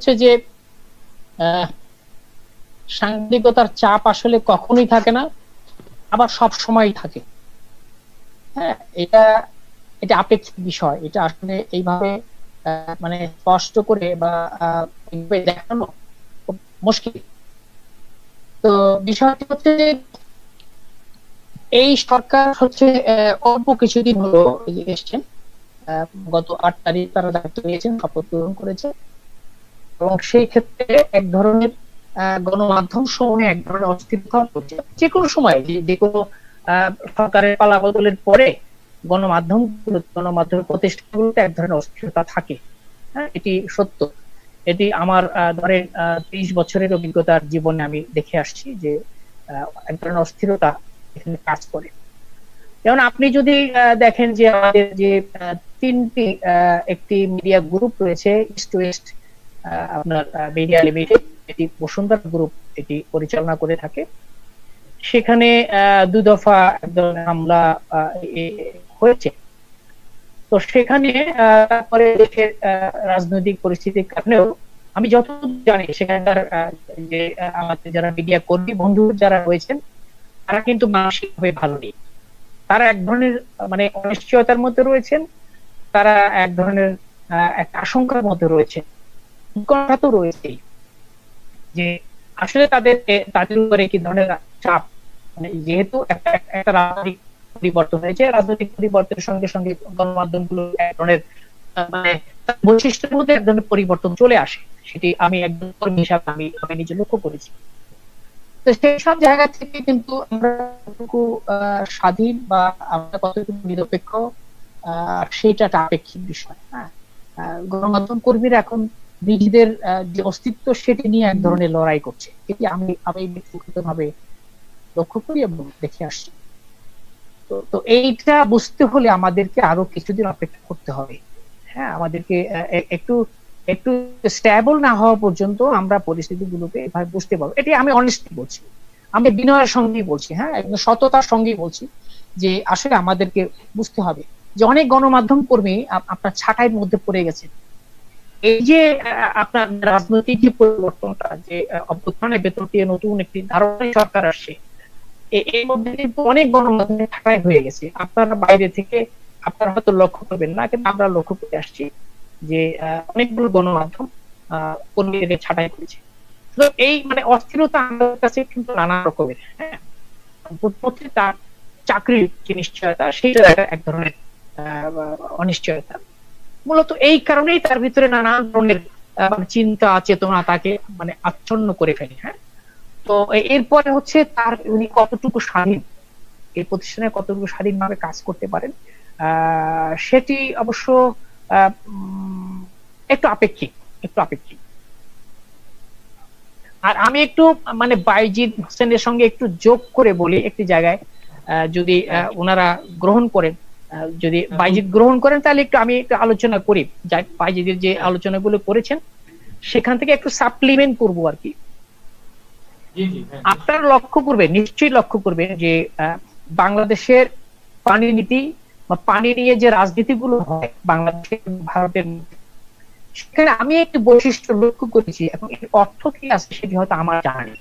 হচ্ছে যে সাংবাদিকতার চাপ আসলে কখনোই থাকে না, আবার সব সময় থাকে। হ্যাঁ এটা এটা আপেক্ষিক বিষয়। এটা আসলে এইভাবে মানে স্পষ্ট করে বা দেখানো মুশকিল। তো বিষয়টি হচ্ছে যে, এই সরকার হচ্ছে অল্প কিছুদিন হলো এসছেন গত আট তারিখ তারা দায়িত্ব নিয়েছেন, শপথ গ্রহণ করেছে। এবং সেই ক্ষেত্রে এক ধরনের গণমাধ্যম সমূহে এক ধরনের অস্থিরতা হচ্ছে। যে কোনো সময় যে কোনো সরকারের পালা বদলের পরে গণমাধ্যম, গণমাধ্যমের প্রতিষ্ঠানগুলোতে এক ধরনের অস্থিরতা থাকে। হ্যাঁ এটি সত্য। এটি আমার ধরেন ত্রিশ বছরের অভিজ্ঞতার জীবনে আমি দেখে আসছি যে এক ধরনের অস্থিরতা এখানে কাজ করে। যেমন আপনি যদি দেখেন যে আমাদের যে তিনটি একটি মিডিয়া গ্রুপ রয়েছে, ইস্ট ওয়েস্ট আপনার মিডিয়া লিমিটেড এটি বসুন্ধরা গ্রুপ এটি পরিচালনা করে থাকে। সেখানে দু দফা একদম হামলা হয়েছে। তো সেখানে তারপরে দেশের রাজনৈতিক পরিস্থিতির কারণেও আমি যত জানি, সেখানকার যে আমাদের যারা মিডিয়া কর্মী বন্ধু যারা রয়েছেন, তারা কিন্তু মানসিকভাবে ভালো নেই। তারা এক ধরনের মানে অনিশ্চয়তার মধ্যে রয়েছেন, তারা এক ধরনের একটা আশঙ্কার মধ্যে রয়েছে কথা তো রয়েছেই। যে আসলে তাদের তাদের উপরে কি ধরনের চাপ? মানে যেহেতু একটা একটা রাজনৈতিক পরিবর্তন হয়েছে, রাজনৈতিক পরিবর্তনের সঙ্গে সঙ্গে গণমাধ্যমগুলো এক ধরনের মানে বৈশিষ্ট্যের মধ্যে এক ধরনের পরিবর্তন চলে আসে। সেটি আমি একজন কর্মী হিসাবে আমি আমি নিজে লক্ষ্য করেছি। তো সেই সব জায়গা থেকে কিন্তু আমরা কতটুকু স্বাধীন বা আমরা কতটুকু নিরপেক্ষ সেটা একটা আপেক্ষিক বিষয় হ্যাঁ? গণমাধ্যম কর্মীরা এখন নিজেদের যে অস্তিত্ব সেটি নিয়ে এক ধরনের লড়াই করছে। এটি আমি আমি ব্যক্তিগত ভাবে লক্ষ্য করি এবং দেখে আসছি। তো এইটা বুঝতে হলে আমাদেরকে আরও কিছুদিন অপেক্ষা করতে হবে। হ্যাঁ আমাদেরকে একটু একটু স্ট্যাবল না হওয়া পর্যন্ত আমরা পরিস্থিতিগুলোকে এভাবে বুঝতে পারব। এটি আমি অনেস্টলি বলছি। আমি বিনয়ের সঙ্গেই বলছি হ্যাঁ একদম সততার সঙ্গেই বলছি যে আসলে আমাদেরকে বুঝতে হবে যে অনেক গণমাধ্যম কর্মী আপনার ছাটাইয়ের মধ্যে পড়ে গেছে এই যে আপনার রাজনৈতিক যে পরিবর্তনটা, যে দিয়ে নতুন একটি ধারণাই সরকার আসছে এর মধ্যে কিন্তু অনেক গণমাধ্যমে হয়ে গেছে। আপনারা বাইরে থেকে, আপনারা হয়তো লক্ষ্য করবেন না, কিন্তু আমরা লক্ষ্য করে আসছি যে অনেকগুলো গণমাধ্যম কর্মীদের ছাটাই করেছে। তো এই মানে অস্থিরতা আমাদের কাছে কিন্তু নানা রকমের হ্যাঁ? তার চাকরির যে নিশ্চয়তা, সেইটা এক ধরনের অনিশ্চয়তা। মূলত এই কারণেই তার ভিতরে নানা ধরনের চিন্তা, চেতনা তাকে মানে আচ্ছন্ন করে ফেলে হ্যাঁ? তো এরপরে হচ্ছে তার উনি কতটুকু স্বাধীন, এই প্রতিষ্ঠানে কতটুকু স্বাধীনভাবে কাজ করতে পারেন সেটি অবশ্য একটু আপেক্ষিক একটু আপেক্ষিক। আর আমি একটু মানে বাইজিদ হোসেনের সঙ্গে একটু যোগ করে বলি একটি জায়গায় যদি ওনারা গ্রহণ করেন। যদি বাইজিদ গ্রহণ করেন তাহলে একটু আমি একটু আলোচনা করি। যাই বাইজিদের যে আলোচনাগুলো করেছেন সেখান থেকে একটু সাপ্লিমেন্ট করব আর কি। আপনারা লক্ষ্য করবেন নিশ্চয়ই লক্ষ্য করবেন যে বাংলাদেশের পানি নীতি বা পানি নিয়ে যে রাজনীতিগুলো হয় বাংলাদেশের ভারতের সেখানে আমি একটি বৈশিষ্ট্য লক্ষ্য করেছি এখন এর অর্থ কি আছে সেটি হয়তো আমার জানি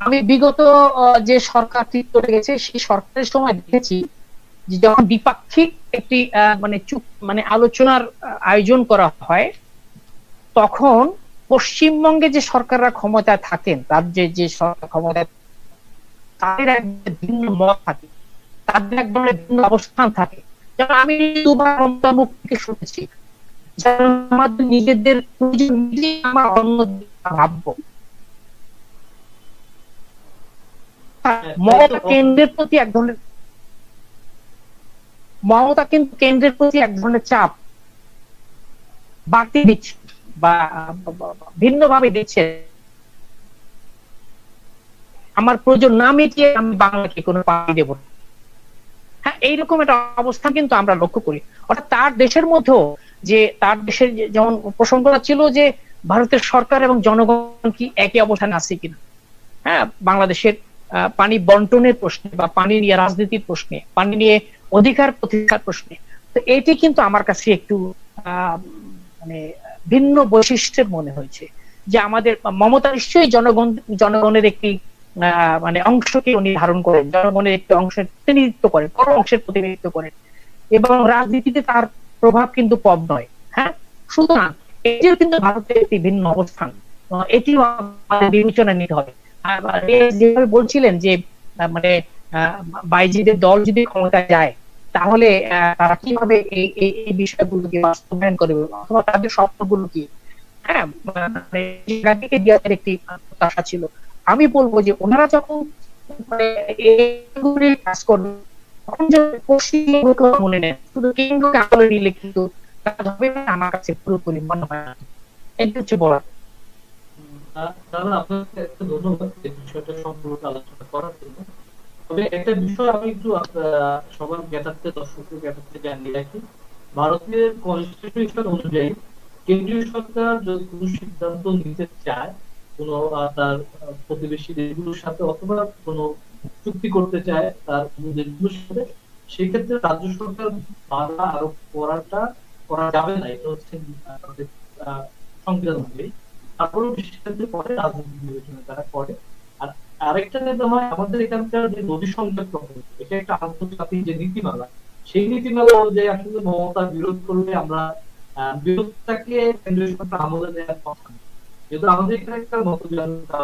আমি বিগত যে সরকার ঠিক করে গেছে সেই সরকারের সময় দেখেছি যখন দ্বিপাক্ষিক একটি মানে চুপ মানে আলোচনার আয়োজন করা হয় তখন পশ্চিমবঙ্গে যে সরকাররা ক্ষমতায় থাকেন রাজ্যে যে সরকার ক্ষমতায় তাদের এক ভিন্ন মত থাকে তাদের এক ধরনের ভিন্ন অবস্থান থাকে। যেমন আমি দুবার মমতা মুক্তিকে শুনেছি আমাদের নিজেদের আমার অন্য ভাববো। মমতা কেন্দ্রের প্রতি এক ধরনের মমতা কিন্তু কেন্দ্রের প্রতি এক ধরনের চাপ বাড়তি দিচ্ছে বা ভিন্নভাবে দিচ্ছে। আমার প্রয়োজন না মিটিয়ে আমি বাংলাকে কোনো পানি দেব না। হ্যাঁ এইরকম একটা অবস্থা কিন্তু আমরা লক্ষ্য করি। অর্থাৎ তার দেশের মধ্যেও যে, তার দেশের যেমন প্রসঙ্গটা ছিল যে, ভারতের সরকার এবং জনগণ কি একই অবস্থানে আছে কিনা? হ্যাঁ বাংলাদেশের পানি বন্টনের প্রশ্নে বা পানি নিয়ে রাজনীতির প্রশ্নে, পানি নিয়ে অধিকার প্রতিষ্ঠার প্রশ্নে। তো এটি কিন্তু আমার কাছে একটু মানে ভিন্ন বৈশিষ্ট্যের মনে হয়েছে। যে আমাদের মমতা নিশ্চয়ই জনগণ, জনগণের একটি মানে অংশকে উনি ধারণ করেন। জনগণের একটি অংশের প্রতিনিধিত্ব করেন, বড় অংশের প্রতিনিধিত্ব করেন। এবং রাজনীতিতে তার প্রভাব কিন্তু কম নয় হ্যাঁ? সুতরাং এটিও কিন্তু ভারতের একটি ভিন্ন অবস্থান। এটিও বিবেচনা নিতে হবে। যেভাবে বলছিলেন যে মানে বাইজিদের দল যদি ক্ষমতা যায়, তাহলে তারা কীভাবে এই এই বিষয়গুলোকে বাস্তবায়ন করবে অথবা তাদের স্বপ্নগুলো কি? হ্যাঁ মানে একটি প্রত্যাশা ছিল। আমি বলব যে ওনারা যখন মানে কাজ করবে, তখন পশ্চিমবঙ্গকে মনে শুধু কেন্দ্রকে নিলে কিন্তু আমার কাছে পুরোপুরি মনে হয় এটা হচ্ছে বলার। দাদা, আপনাকে একটা ধন্যবাদ এই বিষয়টা সম্পর্কে আলোচনা করার জন্য। তবে একটা বিষয় আমি একটু সবার জ্ঞাতার্থে, দর্শকদের জ্ঞাতার্থে জানিয়ে রাখি। ভারতীয় কনস্টিটিউশন অনুযায়ী কেন্দ্রীয় সরকার যদি কোনো সিদ্ধান্ত নিতে চায়, কোন তার প্রতিবেশী দেশগুলোর সাথে অথবা কোনো চুক্তি করতে চায় তার দেশগুলোর সাথে, সেক্ষেত্রে রাজ্য সরকার বাধা আরোপ করাটা, করা যাবে না। এটা হচ্ছে সংবিধান অনুযায়ী। তারপরেও ক্ষেত্রে পরে রাজনৈতিক বিবেচনা তারা করে। আরেকটা হয় আমাদের এখানকার যে নদী সংযোগ প্রকল্প, এটা একটা আন্তর্জাতিক যে নীতিমালা, সেই নীতিমালা অনুযায়ী আসলে মমতা বিরোধ করলে আমরা বিরোধটাকে কেন্দ্রীয় সরকার আমলে কথা। যেহেতু আমাদের এখানে একটা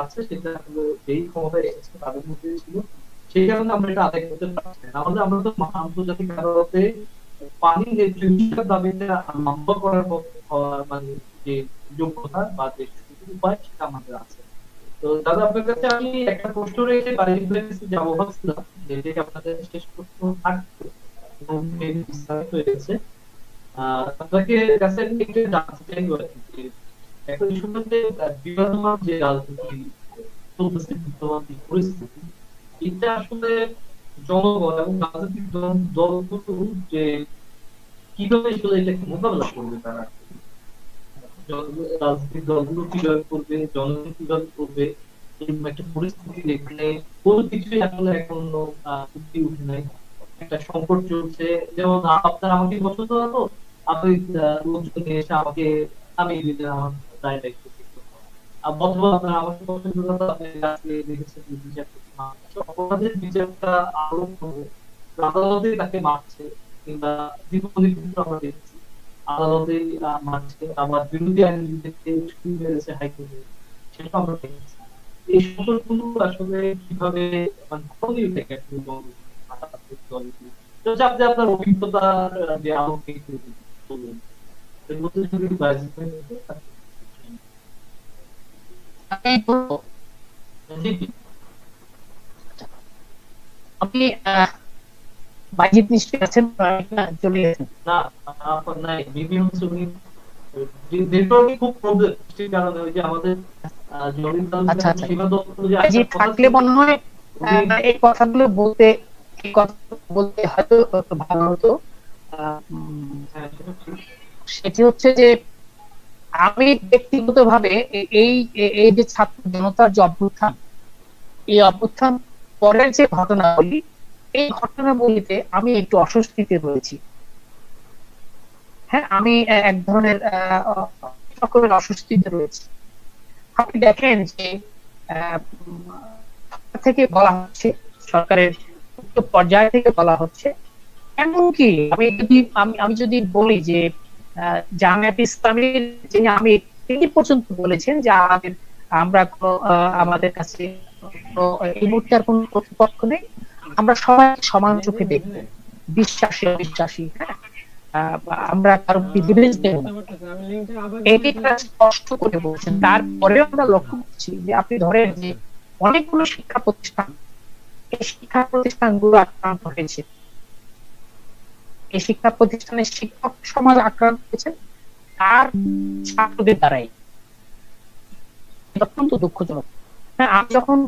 আছে, সেটা আসলে যেই ক্ষমতায় এসেছে তাদের মধ্যে ছিল, সেই কারণে আমরা এটা আদায় করতে পারছি না। আমাদের আমরা তো আন্তর্জাতিক আদালতে পানি নির্দিষ্ট দাবিতে লম্বা করার মানে যে যোগ্যতা বা যে উপায় সেটা আমাদের আছে। তো দাদা, আপনার কাছে আমি একটা প্রশ্ন রেখে ভাবছিলাম যে আপনাদের শেষ প্রশ্ন থাকতো গেছে। আপনাকে কাছে একটু জানতে চাইব এখন শুরুতে বিবাদমান যে রাজনীতি চলতেছে বিদ্যমান পরিস্থিতি, এটা আসলে জনগণ এবং রাজনৈতিক দলগুলো যে কীভাবে আসলে এটাকে মোকাবেলা করবে তারা? রাজনৈতিক দলগুলো করবে জনগণ করবে একটা পরিস্থিতি কোনো কিছুই আসলে এখনও উঠে উঠে নাই। একটা সংকট চলছে। যেমন আপনার আমাকে পছন্দ হলো আপনি লোকজন এসে আমাকে আমি দিলেন আমার দায় দায়িত্ব অপরাধের বিচারটা আদালতে তাকে মারছে, কিংবা দেখছি। আদালতে মারছে আবার বিরোধী আইনজীবীদেরকে ছুটি মেরেছে হাইকোর্টে সেটা আমরা দেখেছি। এই সকলগুলো আসলে কীভাবে মানে কখনই থেকে আপনি আপনার অভিজ্ঞতার যে আলোকে বলবেন আছেন চলে গেছেন? না নাই। নেটওয়ার্কে খুব প্রবলেম সেই কারণে। ওই যে আমাদের আচ্ছা আচ্ছা। থাকলে মনে হয় এই কথাগুলো বলতে এই কথা বলতে হয়তো ভালো হতো। হ্যাঁ, সেটি হচ্ছে যে আমি ব্যক্তিগত ভাবে এই এই যে ছাত্র জনতার যে অভ্যুত্থান এই অভ্যুত্থান পরের যে ঘটনাগুলি এই ঘটনাগুলিতে আমি একটু অস্বস্তিতে রয়েছি। হ্যাঁ আমি এক ধরনের সকলের অস্বস্তিতে রয়েছি। আপনি দেখেন যে থেকে বলা হচ্ছে, সরকারের পর্যায় থেকে বলা হচ্ছে, এমনকি আমি যদি, আমি আমি যদি বলি যে জামায়াত ইসলামের যিনি, আমি তিনি পর্যন্ত বলেছেন যে আমাদের, আমরা আমাদের কাছে এই মুহূর্তে আর কোন প্রতিপক্ষ নেই। আমরা সবাই সমান চোখে দেখব। বিশ্বাসী, অবিশ্বাসী হ্যাঁ? আমরা কারও দেব এটি স্পষ্ট করে বলছেন। তারপরে আমরা লক্ষ্য করছি যে আপনি ধরেন যে অনেকগুলো শিক্ষা প্রতিষ্ঠান, এই শিক্ষা প্রতিষ্ঠানগুলো আক্রান্ত হয়েছে। এই শিক্ষা প্রতিষ্ঠানের শিক্ষক সমাজ আক্রান্ত হয়েছে। তার ছাত্রদের দ্বারাই। অত্যন্ত দুঃখজনক। হ্যাঁ আমি যখন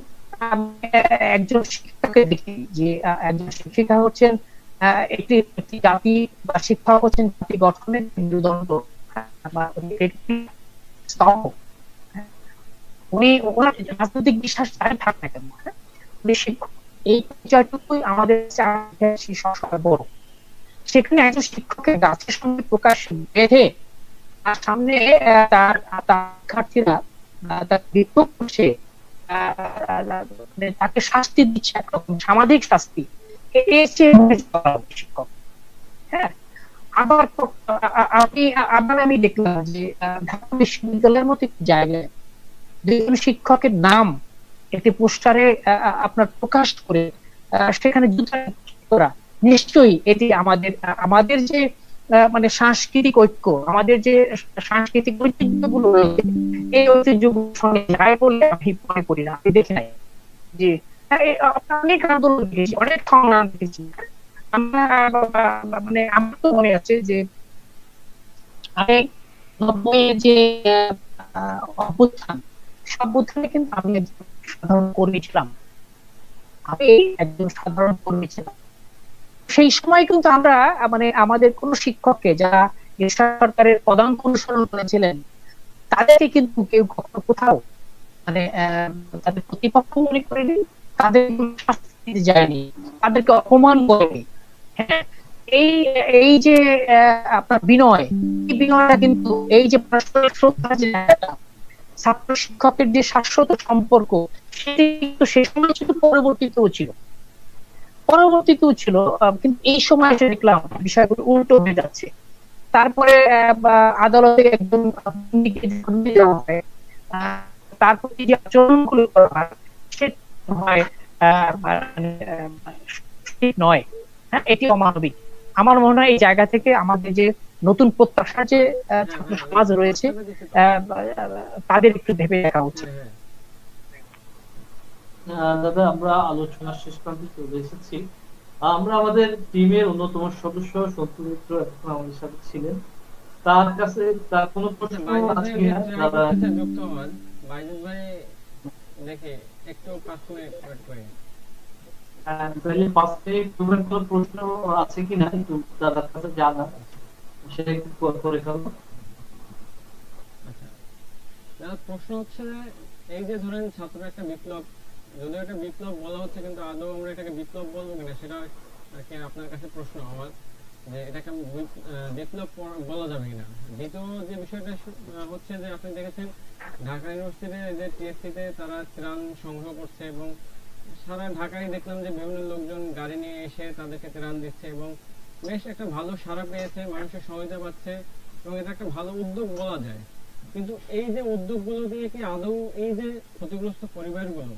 একজন শিক্ষককে দেখি যে একজন শিক্ষিকা হচ্ছেন একটি একটি জাতি বা হচ্ছেন জাতি গঠনের মেরুদণ্ড। উনি ওনার রাজনৈতিক বিশ্বাস থাক না কেন উনি শিক্ষক। এই পরিচয়টুকুই আমাদের বড়। সেখানে একজন শিক্ষকের গাছের সঙ্গে প্রকাশ বেঁধে তার সামনে তার শিক্ষার্থীরা তার বিক্ষোভ তাকে শাস্তি দিচ্ছে একরকম, সামাজিক শাস্তি। হ্যাঁ? আবার আপনি, আবার আমি দেখলাম যে ঢাকা বিশ্ববিদ্যালয়ের মতো জায়গায় দুজন শিক্ষকের নাম একটি পোস্টারে আপনার প্রকাশ করে সেখানে নিশ্চয়ই এটি আমাদের আমাদের যে মানে সাংস্কৃতিক ঐক্য আমাদের যে সাংস্কৃতিক ঐতিহ্যগুলো রয়েছে এই ঐতিহ্যগুলোর সঙ্গে যায় বলে আমি মনে করি না আমি দেখি নাই। যে হ্যাঁ, অনেক আন্দোলন দেখেছি অনেক সংগ্রাম দেখেছি। মানে আমার তো মনে আছে যে আমি নব্বই যে অভ্যুত্থান সে অভ্যুত্থানে কিন্তু আমি সাধারণ কর্মী ছিলাম। আমি একজন সাধারণ কর্মী ছিলাম। সেই সময় কিন্তু আমরা মানে আমাদের কোন শিক্ষককে যারা সরকারের পদাঙ্ক অনুসরণ করেছিলেন, তাদেরকে কিন্তু কেউ কখনো কোথাও মানে তাদের প্রতিপক্ষ মনে করেনি, তাদের শাস্তি যায়নি, তাদেরকে অপমান করেনি। হ্যাঁ এই এই যে আপনার বিনয়, এই বিনয়টা কিন্তু, এই যে শ্রদ্ধা যে ছাত্র শিক্ষকের যে শাশ্বত সম্পর্ক, সেটি কিন্তু সে সময় ছিল পরবর্তীতেও ছিল। পরবর্তীতেও ছিল কিন্তু এই সময় দেখলাম বিষয়গুলো উল্টো হয়ে যাচ্ছে। তারপরে আদালতে একজন যে মানে নয়। হ্যাঁ এটি অমানবিক। আমার মনে হয় এই জায়গা থেকে আমাদের যে নতুন প্রত্যাশার যে ছাত্র সমাজ রয়েছে তাদের একটু ভেবে দেখা উচিত। দাদা আমরা আলোচনা শেষ প্রান্তে চলে এসেছি। আমরা আমাদের টিমের অন্যতম সদস্য সন্তু মিত্র এখন আমাদের সাথে ছিলেন। তার কাছে তার কোনো প্রশ্ন আছে কিনা? দাদা যুক্ত হন। বাইজুল ভাই দেখে একটু পাঁচ মিনিট ওয়েট করি তাহলে পাঁচ মিনিট তোমার কোনো প্রশ্ন আছে কিনা একটু দাদার কাছে জানা সেটা একটু করে ফেলো। আচ্ছা। দাদা প্রশ্ন হচ্ছে এই যে ধরেন ছাত্র একটা বিপ্লব যদিও একটা বিপ্লব বলা হচ্ছে, কিন্তু আদৌ আমরা এটাকে বিপ্লব বলব কিনা সেটা আর কি আপনার কাছে প্রশ্ন আমার, যে এটাকে বিপ্লব বলা যাবে কিনা। দ্বিতীয় যে বিষয়টা হচ্ছে যে আপনি দেখেছেন, ঢাকা ইউনিভার্সিটিতে যে টিএসসিতে তারা ত্রাণ সংগ্রহ করছে এবং সারা ঢাকায় দেখলাম যে বিভিন্ন লোকজন গাড়ি নিয়ে এসে তাদেরকে ত্রাণ দিচ্ছে এবং বেশ একটা ভালো সাড়া পেয়েছে, মানুষের সহায়তা পাচ্ছে এবং এটা একটা ভালো উদ্যোগ বলা যায়। কিন্তু এই যে উদ্যোগগুলো দিয়ে কি আদৌ এই যে ক্ষতিগ্রস্ত পরিবারগুলো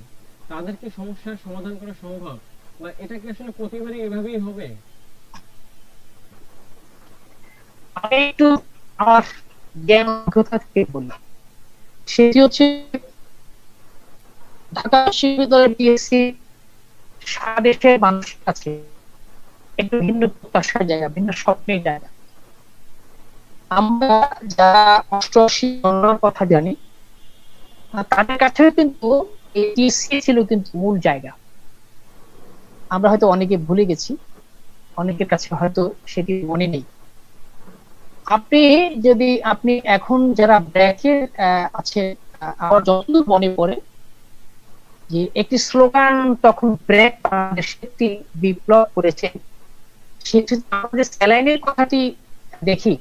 তাদের কি সমস্যার সমাধান করা সম্ভব? বা এটা কি আসলে প্রতিবারই এভাবেই হবে? আমি একটু জ্ঞান অজ্ঞতা থেকে বলি। সেটি হচ্ছে ঢাকা বিশ্ববিদ্যালয়ের পিএসসি সারা দেশের মানুষের কাছে একটু ভিন্ন প্রত্যাশার জায়গা, ভিন্ন স্বপ্নের জায়গা। আমরা যারা অষ্টআশি গণনার কথা জানি, তাদের কাছে কিন্তু এই টিএসসি ছিল কিন্তু মূল জায়গা। আমরা হয়তো অনেকে ভুলে গেছি, অনেকের কাছে হয়তো সেটি মনে নেই। আপনি যদি, আপনি এখন যারা ব্র্যাকে আছে আমার যতদূর মনে পড়ে, যে একটি স্লোগান তখন ব্র্যাক একটি বিপ্লব করেছে সেটি আমাদের স্যালাইনের কথাটি দেখি।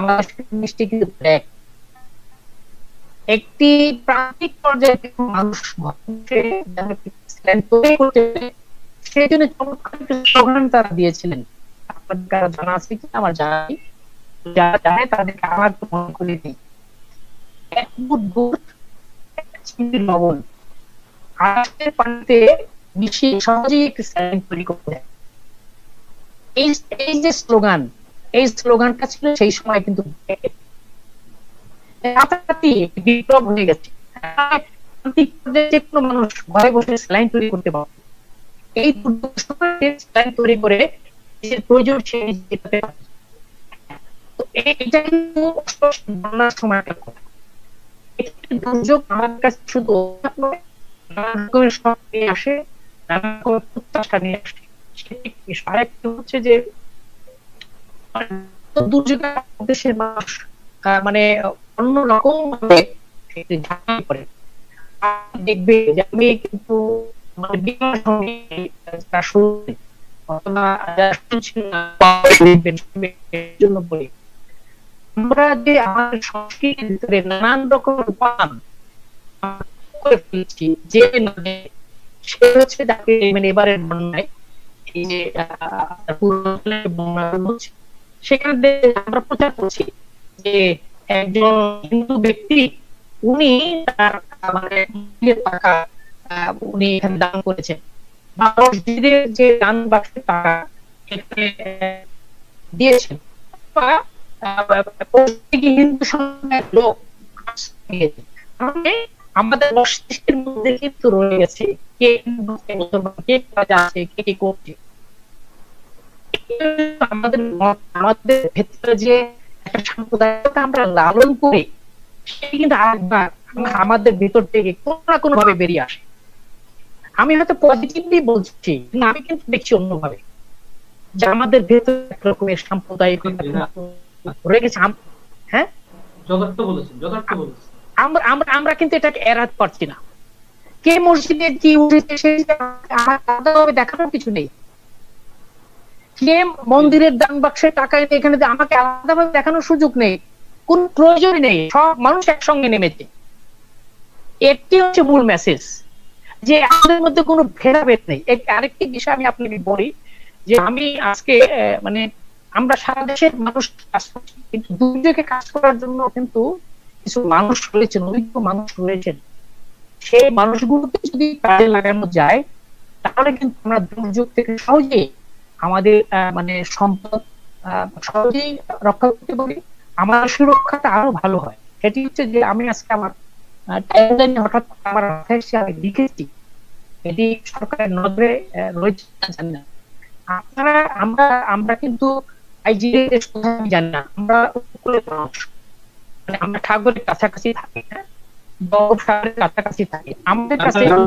আমাদের ব্র্যাক একটি প্রান্তিক পর্যায়ে মানুষ সেই জন্য চমৎকার স্লোগান তারা দিয়েছিলেন। আপনাদের জানা আছে কি আমার যারা জানে তাদেরকে আমার মনে করে দিই। এক গুড় লবণ। আকাশের পানিতে মিশিয়ে সহজেই একটি স্যালাইন তৈরি করতে দেয় এই যে স্লোগান, এই স্লোগানটা ছিল সেই সময় কিন্তু বিপ্লব হয়ে গেছে। যে কোনো মানুষ ঘরে বসে স্যালাইন তৈরি করতে পারে এই স্যালাইন তৈরি করে নিজের প্রয়োজন সে পারে। এটা কিন্তু বন্যার দুর্যোগ আমার কাছে শুধু আসে প্রত্যাশা নিয়ে আসে। সেটি হচ্ছে যে মানে দেশের মানুষ মানে অন্য রকম ভাবে পড়ে। দেখবে যে আমি কিন্তু আমরা যে আমাদের সংস্কৃতির ভিতরে নানান রকম সে হচ্ছে যাকে মানে এবারের বন্যায়, এই হচ্ছে। সেখানে আমরা প্রচার করছি যে একজন হিন্দু ব্যক্তি, উনি তার মানে টাকা উনি এখানে দান করেছেন। বা মসজিদের যে দান বাক্সের টাকা এখানে দিয়েছেন বা হিন্দু সম্প্রদায়ের লোক আমাদের মস্তিষ্কের মধ্যে কিন্তু রয়ে গেছে কে মুসলমান, কে আছে, কে কি করছে। আমাদের আমাদের ভেতরে যে একটা সাম্প্রদায়িকতা আমরা লালন করি কিন্তু আরেকবার আমাদের ভেতর থেকে কোনো না কোনো ভাবে বেরিয়ে আসে। আমি হয়তো পজিটিভলি বলছি কিন্তু আমি কিন্তু দেখছি অন্যভাবে। যে আমাদের ভেতরে এক রকমের সাম্প্রদায়িকতা রয়ে গেছে। হ্যাঁ? যথার্থ বলেছেন যথার্থ বলেছেন। আমরা আমরা আমরা কিন্তু এটাকে এড়াতে পারছি না। কে মসজিদে কি উঠেছে সেই দেখানোর কিছু নেই। কে মন্দিরের দান বাক্সে টাকা এনে এখানে আমাকে আলাদাভাবে দেখানোর সুযোগ নেই, কোন প্রয়োজনই নেই, সব মানুষ একসঙ্গে নেমেছে। একটি হচ্ছে মূল মেসেজ যে আমাদের মধ্যে কোনো ভেদাভেদ নেই। আরেকটি বিষয় আমি আপনাকে বলি, যে আমি আজকে মানে আমরা সারা দেশের মানুষ কাজ করছি, কিন্তু দুর্যোগে কাজ করার জন্য কিন্তু কিছু মানুষ রয়েছেন, অভিজ্ঞ মানুষ রয়েছেন। সেই মানুষগুলোকে যদি কাজে লাগানো যায়, তাহলে কিন্তু আমরা দুর্যোগ থেকে সহজেই আমাদের মানে সম্পদ সহজেই রক্ষা করতে পারি আমার সুরক্ষাটা আরও ভালো হয়। সেটি হচ্ছে যে আমি আজকে আমার টাইমলাইনে হঠাৎ আমার মাথায় এসে আমি লিখেছি এটি সরকারের নজরে রয়েছে জানি না। আপনারা আমরা আমরা কিন্তু আইজিএর দেশ কোথায় আমি জানি না। আমরা উপকূলের মানুষ মানে আমরা সাগরের কাছাকাছি থাকি হ্যাঁ? বঙ্গোপসাগরের কাছাকাছি থাকি। আমাদের কাছে আহ,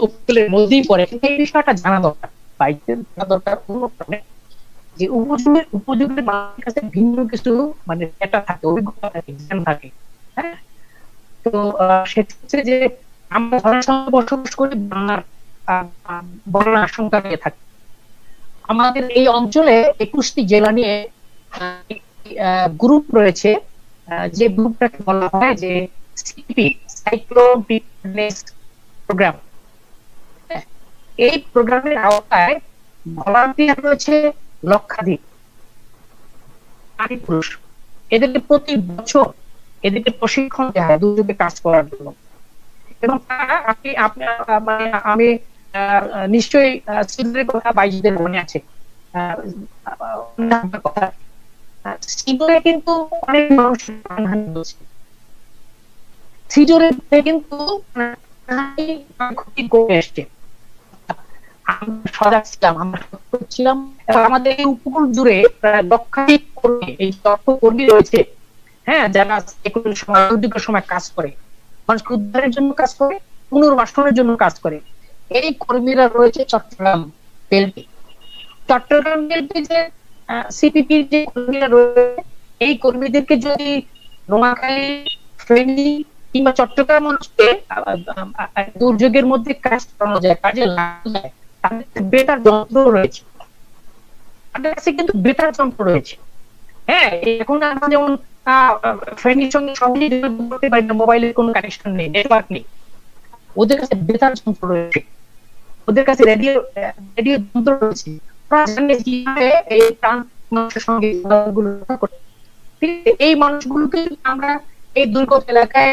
উপকূলের মধ্যেই পড়ে এই বিষয়টা জানা দরকার বাইরে জানা দরকার অন্য যে উপযোগী উপযোগী মানুষের কাছে ভিন্ন কিছু মানে ডেটা থাকে অভিজ্ঞতা থাকে জ্ঞান থাকে হ্যাঁ তো হচ্ছে যে আমরা ধরার বসবাস করি বাংলার আহ, আশঙ্কা নিয়ে থাকি আমাদের এই অঞ্চলে একুশটি জেলা নিয়ে গ্রুপ রয়েছে যে গ্রুপটাকে বলা হয় যে সিপি সাইক্লোন প্রোগ্রাম এই প্রোগ্রামের আওতায় ভলান্টিয়ার রয়েছে লক্ষাধিক নারী পুরুষ এদেরকে প্রতি বছর এদেরকে প্রশিক্ষণ দেওয়া হয় দুর্যোগে কাজ করার জন্য। এবং আপনি মানে আমি নিশ্চয়ই কথা বাইশদের মনে আছে। কথা। কিন্তু অনেক মানুষ প্রাণহানি হয়েছে কিন্তু ক্ষতি এসছে। সজাগ ছিলাম, আমরা ছিলাম আমাদের এই উপকূল জুড়ে প্রায় লক্ষাধিক কর্মী, এই তথ্য কর্মী রয়েছে হ্যাঁ যারা সময় সময় কাজ করে, মানুষকে উদ্ধারের জন্য কাজ করে, পুনর্বাসনের জন্য কাজ করে। এই কর্মীরা রয়েছে চট্টগ্রাম বেলটি চট্টগ্রাম বেলটি যে সিপিপির যে কর্মীরা রয়েছে, এই কর্মীদেরকে যদি নোয়াখালী, ফেনী কিংবা চট্টগ্রাম আহ, দুর্যোগের মধ্যে কাজ করানো যায় কাজে লাগানো যায় তাদের বেটার যন্ত্র রয়েছে। তাদের কাছে কিন্তু বেটার যন্ত্র রয়েছে। হ্যাঁ এখন আমরা যেমন ফ্রেন্ডের সঙ্গে করতে পারি না মোবাইলের কোনো কানেকশন নেই নেটওয়ার্ক নেই। ওদের কাছে বেতার যন্ত্র রয়েছে। ওদের কাছে রেডিও রেডিও যন্ত্র রয়েছে। এই সঙ্গে? এই মানুষগুলোকে আমরা এই দুর্গত এলাকায়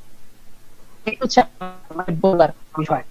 এই হচ্ছে আমার বলার বিষয়